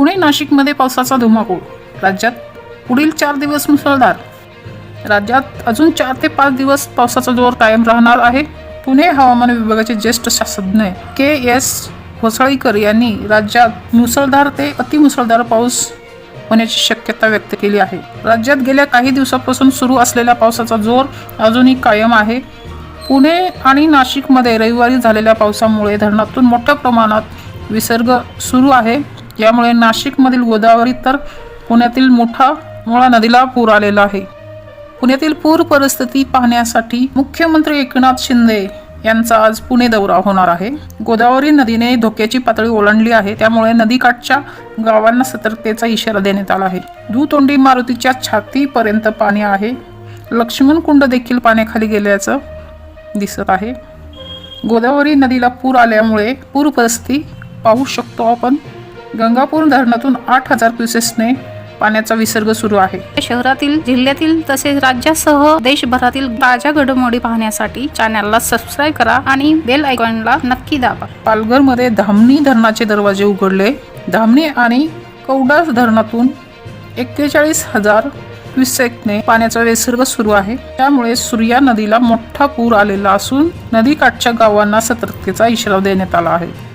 पुणे नाशिकमध्ये पावसाचा धुमाकूळ. राज्यात पुढील चार दिवस मुसळधार. राज्यात अजून चार ते पाच दिवस पावसाचा जोर कायम राहणार आहे. पुणे हवामान विभागाचे ज्येष्ठ शास्त्रज्ञ के एस होसळीकर यांनी राज्यात मुसळधार ते अतिमुसळधार पाऊस होण्याची शक्यता व्यक्त केली आहे. राज्यात गेल्या काही दिवसापासून सुरू असलेल्या पावसाचा जोर अजूनही कायम आहे. पुणे आणि नाशिकमध्ये रविवारी झालेल्या पावसामुळे धरणातून मोठ्या प्रमाणात विसर्ग सुरू आहे. यामुळे नाशिकमधील गोदावरी तर पुण्यातील मोठा मुळा नदीला पूर आलेला आहे. पुण्यातील पूर परिस्थिती पाहण्यासाठी मुख्यमंत्री एकनाथ शिंदे यांचा आज पुणे दौरा होणार आहे. गोदावरी नदीने धोक्याची पातळी ओलांडली आहे. त्यामुळे नदीकाठच्या गावांना सतर्कतेचा इशारा देण्यात आला आहे. दुतोंडी मारुतीच्या छातीपर्यंत पाणी आहे. लक्ष्मण कुंड देखील पाण्याखाली गेल्याचं दिसत आहे. गोदावरी नदीला पूर आल्यामुळे पूर परिस्थिती पाहू शकतो आपण. गंगापूर धरणातून आठ हजार क्युसेसने पाण्याचा विसर्ग सुरू आहे. शहरातील जिल्ह्यातील तसेच राज्यासह देशभरातील ताज्या घडामोडी पाहण्यासाठी चॅनलला सबस्क्राईब करा आणि बेल आयकॉनला नक्की दाबा. पालघरमध्ये धामणी धरणाचे दरवाजे उघडले. धामणी आणि कवडास धरणातून एक्केचाळीस हजार क्युसेकने पाण्याचा विसर्ग सुरू आहे. त्यामुळे सूर्या नदीला मोठा पूर आलेला असून नदीकाठच्या गावांना सतर्कतेचा इशारा देण्यात आला आहे.